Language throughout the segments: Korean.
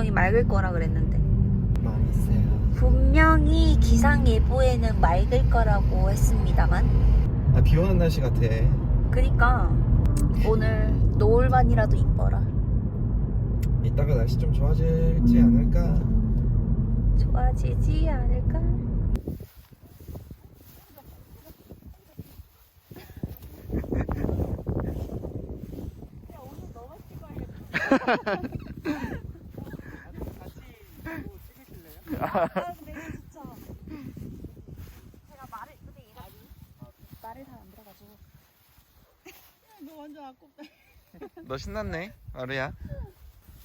분명히 맑을 거라 그랬는데 있어요. 분명히 기상 예보에는 맑을 거라고 했습니다만 아, 비 오는 날씨 같아. 그니까 오늘 노을만이라도 이뻐라 이따가 날씨 좀 좋아지지 않을까? 좋아지지 않을까? 아 근데 이거 진짜 제가 말을 근데 얘가 말을 잘 안 들어가지고 너 완전 아깝다. 너 신났네, 마루야.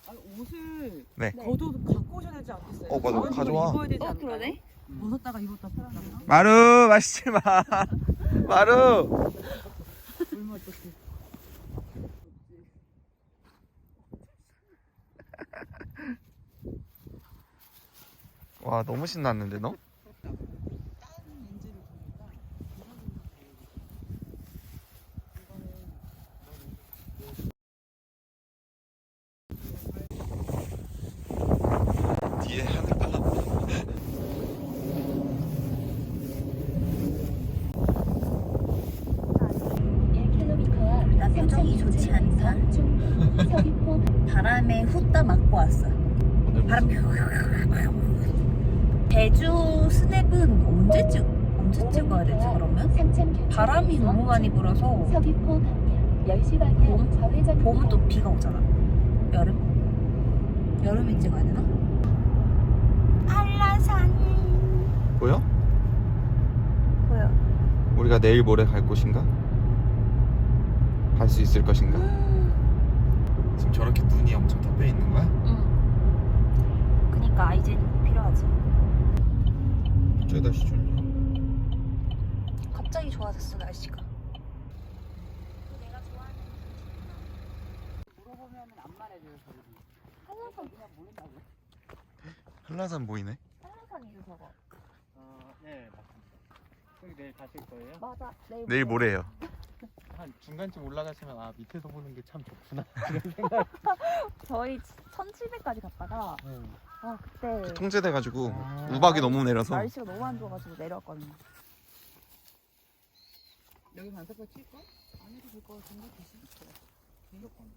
아니 옷을 네. 겉옷 갖고 오셔야 되지 않겠어요? 어, 맞아. 가져와. 입어야 되지 어 않을까요? 그러네 벗었다가 입었다 풀었다가. 마루 마시지 마. 마루. 얼마 어떻게? 와 너무 신났는데 너? 뒤에 하늘 봐. 나 표정이 좋지 않다 바람에 후딱 맞고 왔어 바람 제주 스냅은 언제 찍 언제 찍어야 되지 그러면? 바람이 너무 많이 불어서 서귀포 방향 10시 방향 봄? 좌회전 봄은 또 비가 오잖아 여름? 여름에 찍어야 되나? 한라산 보여? 보여 우리가 내일 모레 갈 곳인가? 갈 수 있을 것인가? 지금 저렇게 눈이 엄청 덮여 있는 거야? 응 그니까 아이젠이 꼭 필요하지 저기 날씨 좋냐? 갑자기 좋아졌어 날씨가 물어보면은 안 말해줘요 저희. 한라산 그냥 모른다고. 한라산 보이네. 한라산이죠 저거 어, 네, 맞습니다. 저기 내일 가실 거예요? 맞아 내일, 내일 모레요. 한 중간쯤 올라가시면 아 밑에서 보는 게 참 좋구나. 저희 1700까지 갔다가 네. 아 그때 통제돼가지고 아. 우박이 너무 내려서 날씨가 너무 안 좋아가지고 내려왔거든요 여기 반사판 칠까? 안 해도 될 것 같은데 대신 무조건.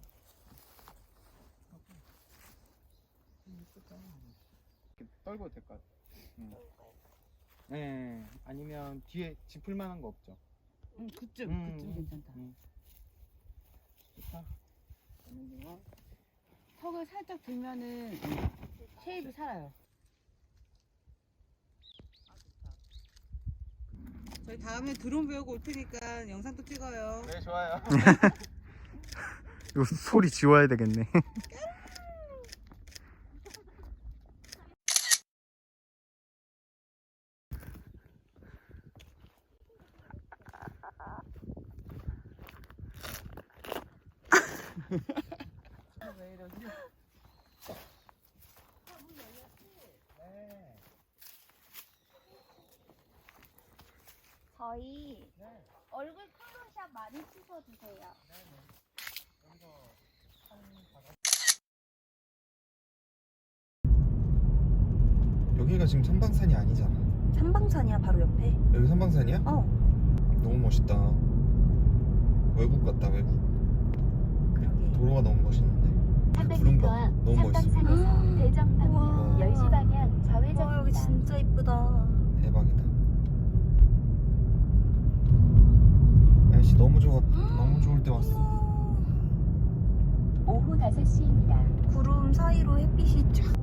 이렇게 떨궈도 될것 같아요. 음. 네, 아니면 뒤에 짚을 만한 거 없죠? 응 그쯤 음, 그쯤 음, 괜찮다. 음. 좋다. 턱을 살짝 들면은 쉐입이 살아요. 저희 다음에 드론 배우고 올 테니까 영상도 찍어요. 네, 좋아요. 이거 소리 지워야 되겠네. 왜 이러지? 저희 얼굴 컬러샵 많이 찍어 주세요 여기가 지금 선방산이 아니잖아. 삼방산이야 바로 옆에 여기 선방산이야? 어 너무 멋있다. 외국 같다 외국. 그러게 도로가 너무 멋있는데. 그 구름 300m 봐. 앞 너무 멋있어. 삼방산에서 대정 우와. 10시 방향 와 여기 좌회전입니다. 진짜 이쁘다 대박이다. 날씨 너무 좋아. 너무 좋을 때 왔어. 오후 5시입니다. 구름 사이로 햇빛이 쫙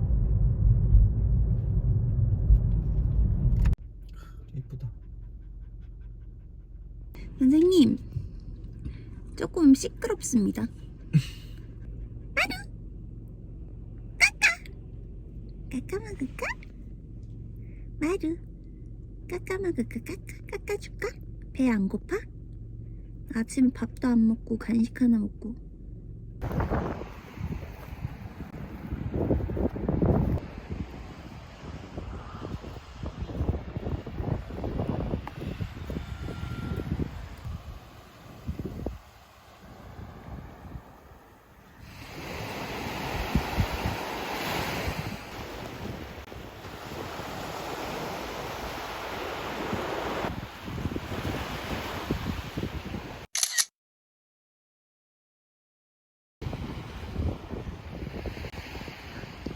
이쁘다. 선생님 조금 시끄럽습니다 마루 까까 까까 먹을까? 마루 까까 먹을까? 까까 깎아줄까? 배 안 고파? 아침 밥도 안 먹고 간식 하나 먹고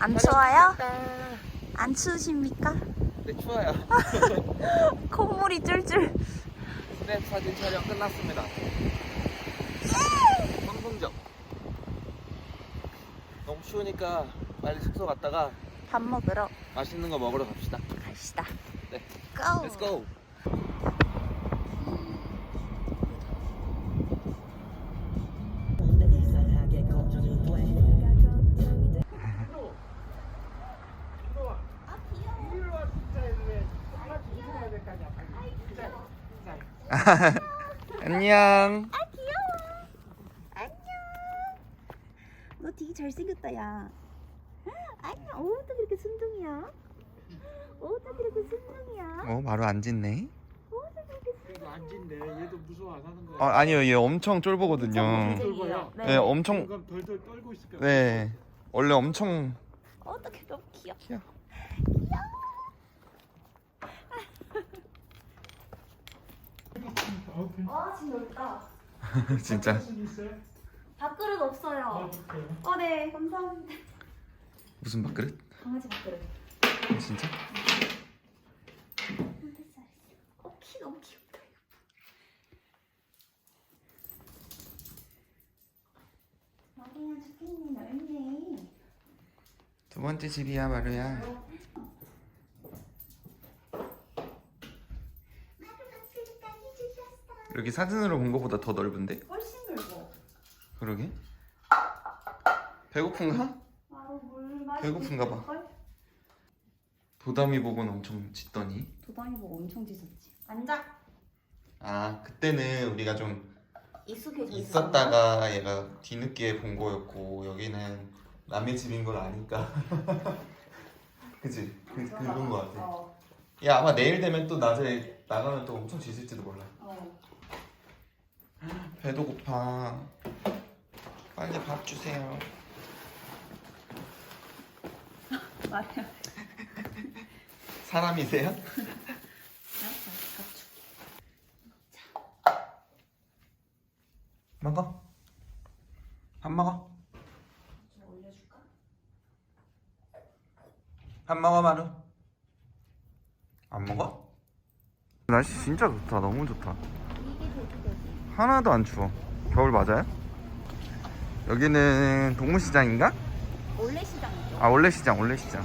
안 추워요? 안 추우십니까? 네 추워요. 콧물이 쫄쫄. 스냅 사진 촬영 끝났습니다. 성공적. 너무 추우니까 빨리 숙소 갔다가 밥 먹으러 맛있는 거 먹으러 갑시다. 갑시다. 네. 고! Go. 안녕. 너 되게 잘생겼다, 야. 안녕. 어떻게 이렇게 순둥이야? 어떻게 이렇게 순둥이야? 어 바로 안 짖네. 앉은데 얘도 무서워 안 하는 어. 아니요 얘 엄청 쫄보거든요. 네. 네 엄청 덜덜 떨고 있을 거야. 네 원래 엄청 어떻게 너무 귀여워. 귀여워. 와, 진짜 넓다. 진짜 있어요? 밥그릇 없어요. 어, 네, 감사합니다. 무슨 밥그릇? 강아지 밥그릇. 진짜? 어, 키 너무 귀엽다. 여기는 좋겠네, 넓네. 두 번째 집이야 마루야. 여기 사진으로 본 것보다 더 넓은데? 훨씬 넓어. 그러게. 배고픈가? 바로 물 배고픈가 봐. 도담이 보고는 엄청 짖더니. 도담이 보고 엄청 짖었지. 앉아. 아 그때는 우리가 좀 익숙해져 있었다가 얘가 뒤늦게 본 거였고 여기는 남의 집인 걸 아니까. 그치? 그, 그런 거 같아. 어, 야 아마 내일 되면 또 낮에 나가면 또 엄청 짖을지도 몰라. 어. 배도 고파. 빨리 밥 주세요. 말이야. 사람이세요? 알았어, 밥 줄게. 먹어. 밥 먹어. 밥 먹어 마루. 안 먹어? 날씨 진짜 좋다. 너무 좋다. 이게 돼지 돼지. 하나도 안 추워. 겨울 맞아요? 여기는 동물시장인가? 원래 시장이죠. 아 원래 시장 원래 시장.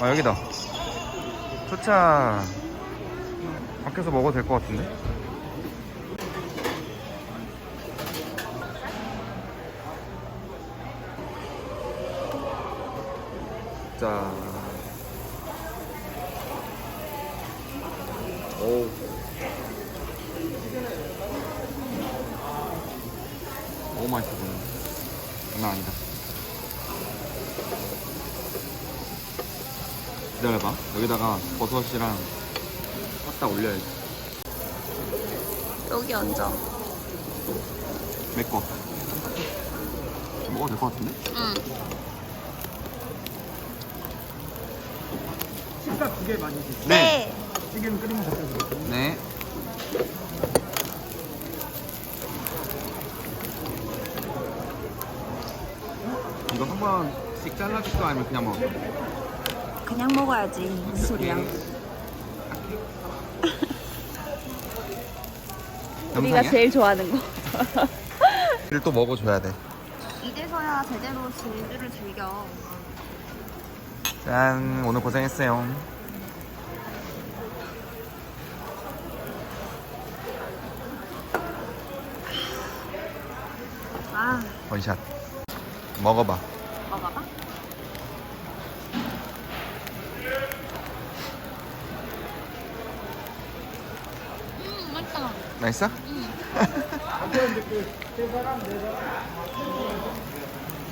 아 여기다. 초차 밖에서 먹어도 될 것 같은데? 자. 오. 너무 맛있어 보이네. 장난 아니다. 기다려봐. 여기다가 버섯이랑 싹다 올려야지. 여기 앉아. 맵고. 먹어도 될 것 같은데? 응. 식사 두개 많이 드세요. 네. 찌개는 끓이면 되죠. 네. 이거 한 번씩 잘라줄까 아니면 그냥 먹어? 그냥 먹어야지. 무슨 소리야? 우리가? 제일 좋아하는 거. 이를 또 먹어줘야 돼. 이래서야 제대로 진주를 즐겨. 짠, 오늘 고생했어요. 아, 원샷. 먹어봐. 음, 맛있어?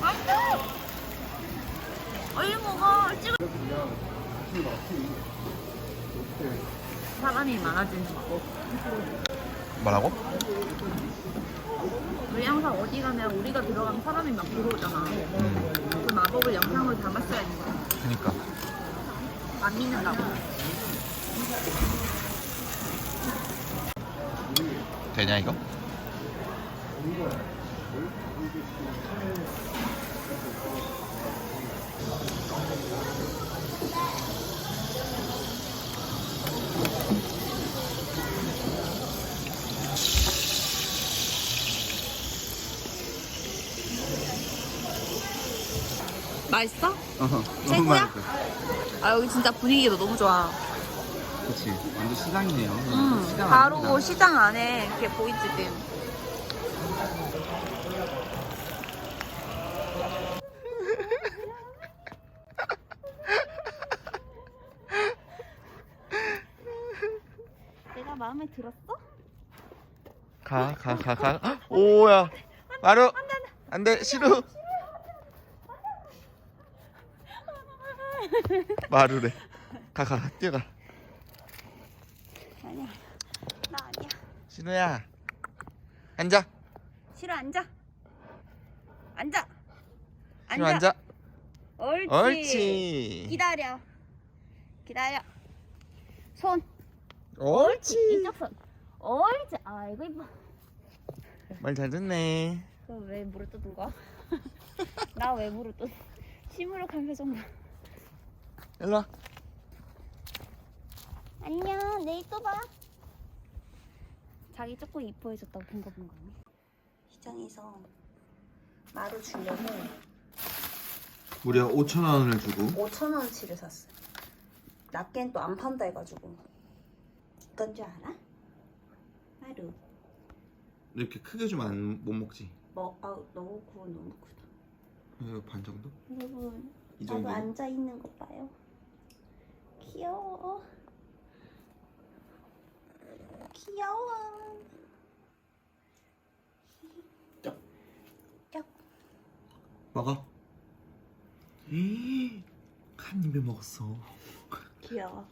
맛있어. 얼른 먹어. 찍어. 사람이 많아지는 거. 뭐라고? 우리 항상 어디 가면 우리가 들어가면 사람이 막 들어오잖아. 음, 그 마법을 영상으로 담았어야 거야. 그니까. 안 믿는다고. 되냐, 이거? 맛있어? 어허 최고야? 아 여기 진짜 분위기도 너무 좋아. 그치 완전 시장이네요 음, 시장 바로 아닙니다. 시장 안에 이렇게 보이지금. 내가 마음에 들었어? 가, 가, 가, 가. 헉, 오야. 마루. 안 돼, 싫어. 마루래. 가, 가, 가, 뛰어가. 아니야. 나 아니야. 신우야. 앉아. 싫어 앉아. 앉아. 신우 앉아. 옳지. 옳지. 기다려. 기다려. 손. 옳지. 이쪽 손. 옳지. 아이고 이뻐. 말 잘 듣네. 너왜 물을 뜯은 거야? 나 왜 물을 뜯? 시무룩한 표정 봐. 일로 와. 안녕. 내일 또 봐. 자기 조금 이뻐해줬다고 본 거 본 거네. 시장에서 마루 주려고 무려 5천 원을 주고 5천 원치를 샀어. 낮게는 또 안 판다 해가지고. 어떤 줄 알아? 마루. 이렇게 크게 주면 못 먹지. 뭐, 아우 너무 그건 너무 크다. 이거 반 정도? 여러분, 이 나도 정도? 앉아 있는 거 봐요. 귀여워. 귀여워. 짝. 짝. 먹어. 한 입에 먹었어. 귀여워.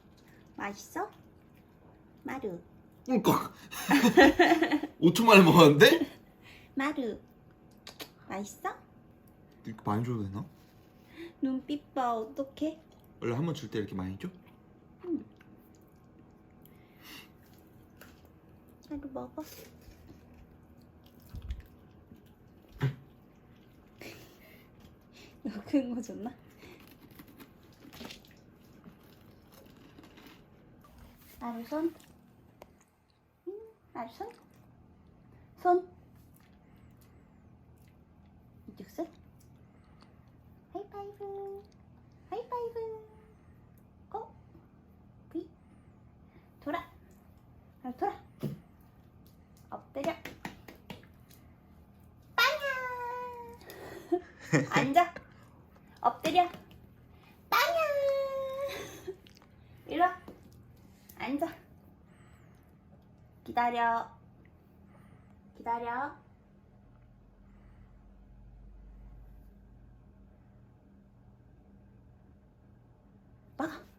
맛있어? 마루. 꿀꺽. 5초 만에 먹었는데? 마루. 맛있어? 이렇게 많이 줘도 되나? 눈빛 봐 어떡해? 원래 한 번 줄 때 이렇게 많이 줘? 마루 먹어. 너무 큰거 줬나? 마루 손. 응, 마루 손. 손. 이쪽 손. 하이파이브. 하이파이브. 고. 비. 돌아. 아, 돌아. 엎드려. 빵야. 앉아. 엎드려. 빵야. 와. 앉아. 기다려. 기다려. 막아.